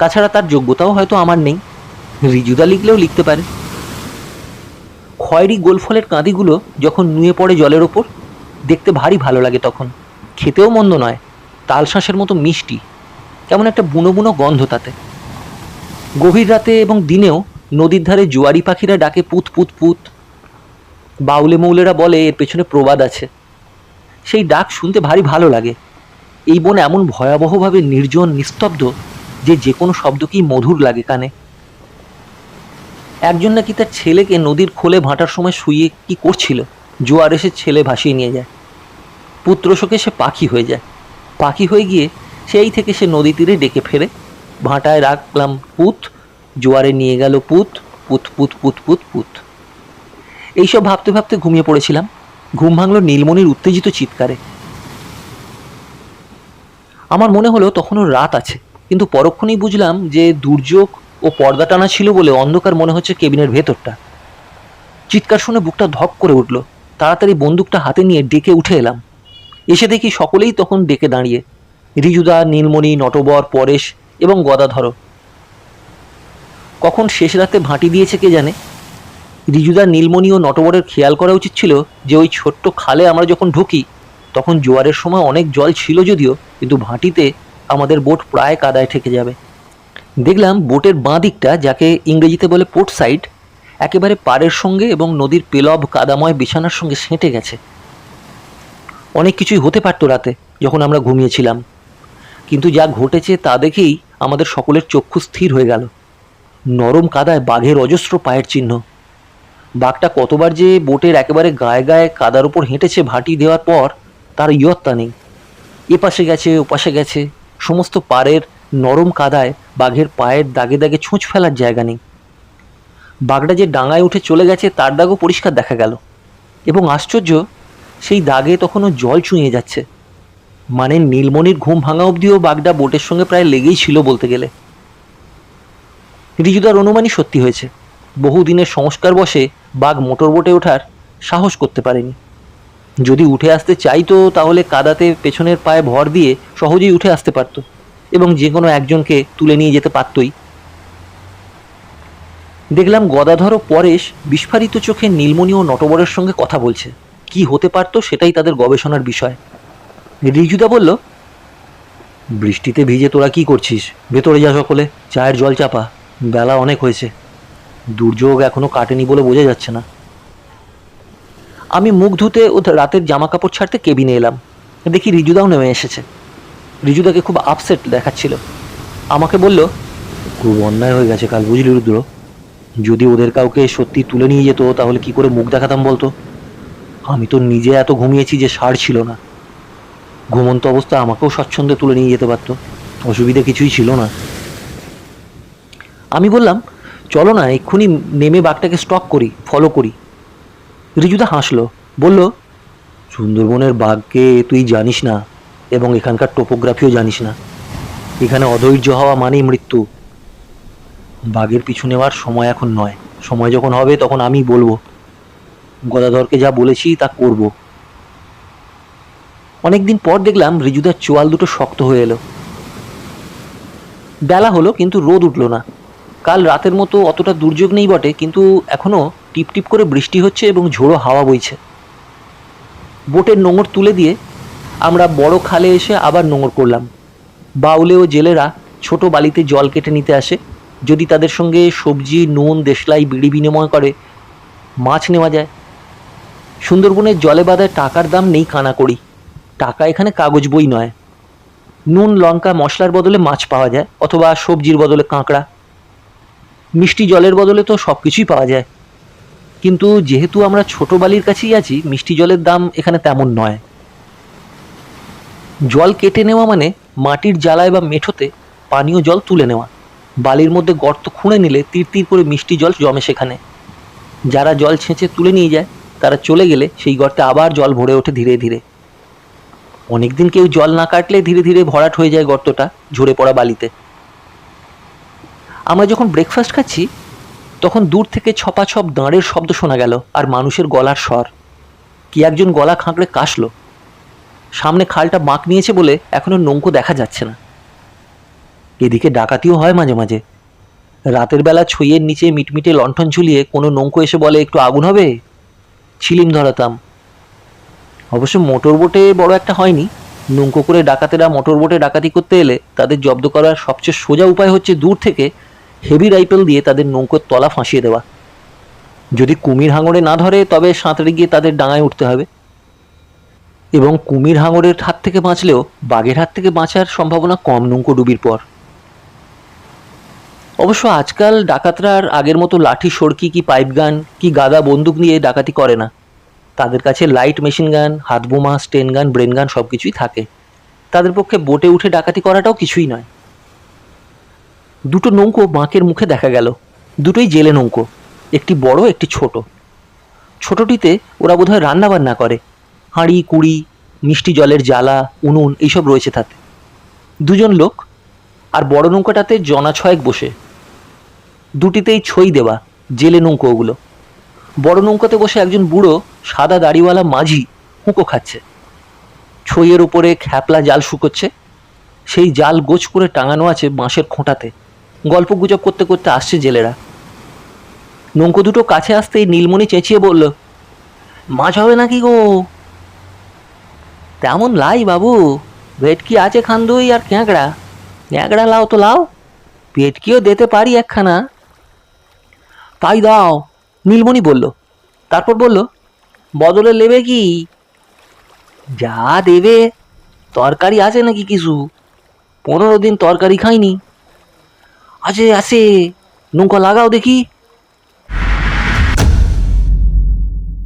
তাছাড়া তার যোগ্যতাও হয়তো আমার নেই। রিজুদা লিখলেও লিখতে পারে। খয়েরি গোলফলের কাঁদিগুলো যখন নুয়ে পড়ে জলের ওপর, দেখতে ভারী ভালো লাগে তখন। খেতেও মন্দ নয় তালশাঁসের মতো মিষ্টি, কেমন একটা বুনো বুনো গন্ধ তাতে। গভীর রাতে এবং দিনেও নদীর ধারে জোয়ারি পাখিরা ডাকে পুত পুত পুত। বাউলে মৌলেরা বলে, এর পেছনে প্রবাদ আছে। সেই ডাক শুনতে ভারী ভালো লাগে। এই বন এমন ভয়াবহভাবে নির্জন, নিস্তব্ধ যে যে কোনো শব্দকেই মধুর লাগে কানে। একজন নাকি তার ছেলেকে নদীর খোলে ভাঁটার সময় শুয়ে কি করছিল? জোয়ার এসে ছেলে ভাসিয়ে নিয়ে যায়। পুত্র শোকে সে পাখি হয়ে যায়। পাখি হয়ে গিয়ে সেই থেকে সে নদী তীরে ডেকে ফেরে। ভাঁটায় রাখলাম পুত, জোয়ারে নিয়ে গেল পুত পুত পুত পুত পুত পুত। এইসব ভাবতে ভাবতে ঘুমিয়ে পড়েছিলাম। ঘুম ভাঙল নীলমণির উত্তেজিত চিৎকারে। আমার মনে হলো তখনও রাত আছে। কিন্তু পরক্ষণেই বুঝলাম যে দুর্যোগ ও পর্দা টানা ছিল বলে অন্ধকার মনে হচ্ছে কেবিনের ভেতরটা। চিৎকার শুনে বুকটা ধক করে উঠল। তাড়াতাড়ি বন্দুকটা হাতে নিয়ে ডেকে উঠে এলাম। এসে দেখি সকলেই তখন ডেকে দাঁড়িয়ে। রিজুদা, নীলমণি, নটবর, পরেশ এবং গদাধর। কখন শেষ রাতে ভাঁটি দিয়েছে কে জানে? রিজুদা, নীলমণি ও নটবরের খেয়াল করা উচিত ছিল যে ওই ছোট্ট খালে আমরা যখন ঢুকি, তখন জোয়ারের সময় অনেক জল ছিল যদিও, কিন্তু ভাঁটিতে আমাদের বোট প্রায় কাদায় ঠেকে যাবে। দেখলাম বোটের বাঁ দিকটা যাকে ইংরেজিতে বলে পোর্ট সাইড, একেবারে পাড়ের সঙ্গে এবং নদীর পেলব কাদাময় বিছানার সঙ্গে সেঁটে গেছে। অনেক কিছুই হতে পারতো রাতে, যখন আমরা ঘুমিয়েছিলাম। কিন্তু যা ঘটেছে তা দেখেই আমাদের সকলের চক্ষু স্থির হয়ে গেল। নরম কাদায় বাঘের অজস্র পায়ের চিহ্ন। বাঘটা কতবার যে বোটের একেবারে গায়ে গায়ে কাদার উপর হেঁটেছে ভাটি দেওয়ার পর, তার ইয়ত্তা নেই। এপাশে গেছে, ওপাশে গেছে সমস্ত পাড়ের নরম কাদায় বাঘের পায়ের দাগে দাগে ছুঁচ ফেলার জায়গা নেই। বাঘটা যে ডাঙায় উঠে চলে গেছে, তার দাগও পরিষ্কার দেখা গেল। এবং আশ্চর্য, সেই দাগে তখনও জল চুঁয়ে যাচ্ছে। মানে নীলমণির ঘুম ভাঙা অবধিও বাঘটা বোটের সঙ্গে প্রায় লেগেই ছিল বলতে গেলে। রিজুদার অনুমানই সত্যি হয়েছে। বহুদিনের সংস্কার বসে বাঘ মোটর বোটে ওঠার সাহস করতে পারেনি। যদি উঠে আসতে চাইতো, তাহলে কাদাতে পেছনের পায়ে ভর দিয়ে সহজেই উঠে আসতে পারত এবং যে কোনো একজনকে তুলে নিয়ে যেতে পারতই। দেখলাম গদাধর ও পরেশ বিস্ফারিত চোখে নীলমণি ও নটবরের সঙ্গে কথা বলছে। কি হতে পারতো সেটাই তাদের গবেষণার বিষয়। রিজুদা বলল, বৃষ্টিতে ভিজে তোরা কি করছিস? ভেতরে যা সকলে, চায়ের জল চাপা। বেলা অনেক হয়েছে। দুর্যোগ এখনও কাটেনি বলে বোঝা যাচ্ছে না। আমি মুখ ধুতে ও রাতের জামা কাপড় ছাড়তে কেবিনে এলাম। দেখি রিজুদাও নেমে এসেছে। রিজুদাকে খুব আপসেট দেখাচ্ছিল। আমাকে বলল, খুব অন্যায় হয়ে গেছে কাল, বুঝলি রুদ্র? যদি ওদের কাউকে সত্যি তুলে নিয়ে যেত, তাহলে কি করে মুখ দেখাতাম বলতো? আমি তো নিজে এত ঘুমিয়েছি যে সার ছিল না। ঘুমন্ত অবস্থা আমাকেও স্বচ্ছন্দে তুলে নিয়ে যেতে পারতো। অসুবিধা কিছুই ছিল না। আমি বললাম, চলো না, এক্ষুনি নেমে বাঘটাকে স্টক করি ফলো করি। রিজুদা হাসলো, বলল, সুন্দরবনের বাঘকে তুই জানিস না এবং এখানকার টোপোগ্রাফিও জানিস না। এখানে অধৈর্য হওয়া মানেই মৃত্যু। বাঘের পিছু নেওয়ার সময় এখন নয়। সময় যখন হবে তখন আমি বলব। গদাধরকে যা বলেছি তা করব। অনেকদিন পর দেখলাম রিজুদার চোয়াল দুটো শক্ত হয়ে এলো। বেলা হলো, কিন্তু রোদ উঠল না। কাল রাতের মতো অতটা দুর্যোগ নেই বটে, কিন্তু এখনও টিপ টিপ করে বৃষ্টি হচ্ছে এবং ঝোড়ো হাওয়া বইছে। বোটের নোঙর তুলে দিয়ে আমরা বড় খালে এসে আবার নোঙর করলাম। বাউলে ও জেলেরা ছোট বালিতে জল কেটে নিতে আসে। যদি তাদের সঙ্গে সবজি, নুন, দেশলাই, বিড়ি বিনিময় করে, মাছ নেওয়া যায়। সুন্দরবনের জলে বাঁধায় টাকার দাম নেই কানা করি। টাকা এখানে কাগজ বই নয়। নুন, লঙ্কা, মশলার বদলে মাছ পাওয়া যায়, অথবা সবজির বদলে কাঁকড়া। মিষ্টি জলের বদলে তো সব কিছুই পাওয়া যায়। কিন্তু যেহেতু আমরা ছোট বালির কাছেই আছি, মিষ্টি জলের দাম এখানে তেমন নয়। জল কেটে নেওয়া মানে মাটির জ্বালায় বা মেঠোতে পানীয় জল তুলে নেওয়া। বালির মধ্যে গর্ত খুঁড়ে নিলে তীর তীর করে মিষ্টি জল জমে সেখানে। যারা জল ছেঁচে তুলে নিয়ে যায়, তারা চলে গেলে সেই গর্তে আবার জল ভরে ওঠে ধীরে ধীরে। অনেকদিন কেউ জল না কাটলে ধীরে ধীরে ভরাট হয়ে যায় গর্তটা ঝরে পড়া বালিতে। আমরা যখন ব্রেকফাস্ট খাচ্ছি তখন দূর থেকে ছপাছপ দাঁড়ের শব্দ শোনা গেল আর মানুষের গলার স্বর। কি একজন গলা খাঁকড়ে কাশলো? সামনে খালটা বাঁক নিয়েছে বলে এখনও নৌকো দেখা যাচ্ছে না। এদিকে ডাকাতিও হয় মাঝে মাঝে। রাতের বেলা ছইয়ের নিচে মিটমিটে লণ্ঠন ঝুলিয়ে কোনো নৌকো এসে বলে, একটু আগুন হবে? ছিলিম ধরাতাম। অবশ্য মোটর বোটে বড় একটা হয়নি। নৌকো করে ডাকাতেরা মোটর বোটে ডাকাতি করতে এলে তাদের জব্দ করার সবচেয়ে সোজা উপায় হচ্ছে দূর থেকে হেভি রাইফেল দিয়ে তাদের নৌকোর তলা ফাঁসিয়ে দেওয়া। যদি কুমির হাঙড়ে না ধরে, তবে সাঁতরে গিয়ে তাদের ডাঙায় উঠতে হবে। এবং কুমির হাঙড়ের হাত থেকে বাঁচলেও, বাঘের হাত থেকে বাঁচার সম্ভাবনা কম নৌকো ডুবির পর। অবশ্য আজকাল ডাকাতরা আর আগের মতো লাঠি, সড়কি কি পাইপ গান, কি গাদা বন্দুক নিয়ে ডাকাতি করে না। তাদের কাছে লাইট মেশিন গান হাত বোমা স্টেন গান, ব্রেন গান সব কিছুই থাকে। তাদের পক্ষে বোটে উঠে ডাকাতি করাটাও কিছুই নয়। দুটো নৌকো বাঁকের মুখে দেখা গেল। দুটোই জেলে নৌকো, একটি বড়, একটি ছোট। ছোটটিতে ওরা বোধহয় রান্না বান্না করে। হাঁড়ি, কুড়ি, মিষ্টি জলের জ্বালা, উনুন, এইসব রয়েছে তাতে। দুজন লোক আর বড় নৌকাটাতে জনা ছয়েক বসে। দুটিতেই ছই দেওয়া জেলে নৌকো ওগুলো বড় নৌকাতে বসে একজন বুড়ো সাদা দাড়িওয়ালা মাঝি হুঁকো খাচ্ছে। ছইয়ের উপরে খ্যাপলা জাল শুকোচ্ছে। সেই জাল গোছ করে টাঙানো আছে বাঁশের খোঁটাতে। গল্প গুজব করতে করতে আসছে জেলেরা। নৌকো দুটো কাছে আসতেই নীলমণি চেঁচিয়ে বলল, মাছ হবে নাকি গো? তেমন লাই বাবু, ভেটকি আছে খান্দুই আর ক্যাঁকড়া। ক্যাঁকড়া লাও তো লাও, ভেটকিও দিতে পারি একখানা। তাই দাও, নীলমণি বলল। তারপর বলল, বদলে নেবে কি? যা দেবে, তরকারি আছে নাকি কিছু? পনেরো দিন তরকারি খাইনি। আছে আছে নৌকা লাগাও দেখি